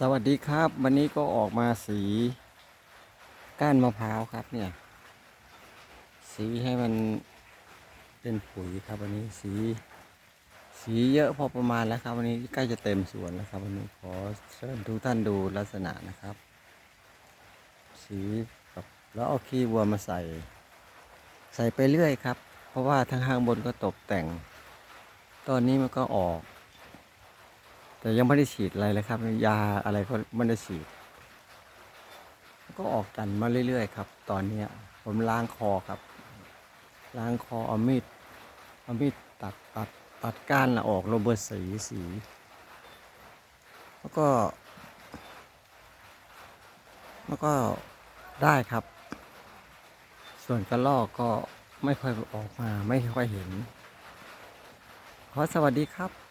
สวัสดีครับ วันนี้ก็ออกมาสีก้านมะพร้าวครับเนี่ย สีให้มันเป็นปุ๋ยครับวันนี้สีสีเยอะพอประมาณแล้วครับ วันนี้ใกล้จะเต็มสวนแล้วครับ วันนี้ขอเชิญทุกท่านดูลักษณะนะครับ สีแบบแล้วเอาขี้วัวมาใส่ ใส่ไปเรื่อยครับ เพราะว่าทางข้างบนก็ตกแต่ง ตอนนี้มันก็ออก แต่ยังไม่ได้ฉีดอะไรเลยครับ ยาอะไรก็ไม่ได้ฉีด ก็ออกกันมาเรื่อยๆครับ ตอนเนี้ยผมล้างคอครับ ล้างคอเอามีดเอามีดตัดตัดตัดก้านออกโรเบอร์สีสี แล้วก็ แล้วก็ได้ครับ ส่วนกระลอกก็ไม่ค่อยออกมาไม่ค่อยเห็น ขอสวัสดีครับ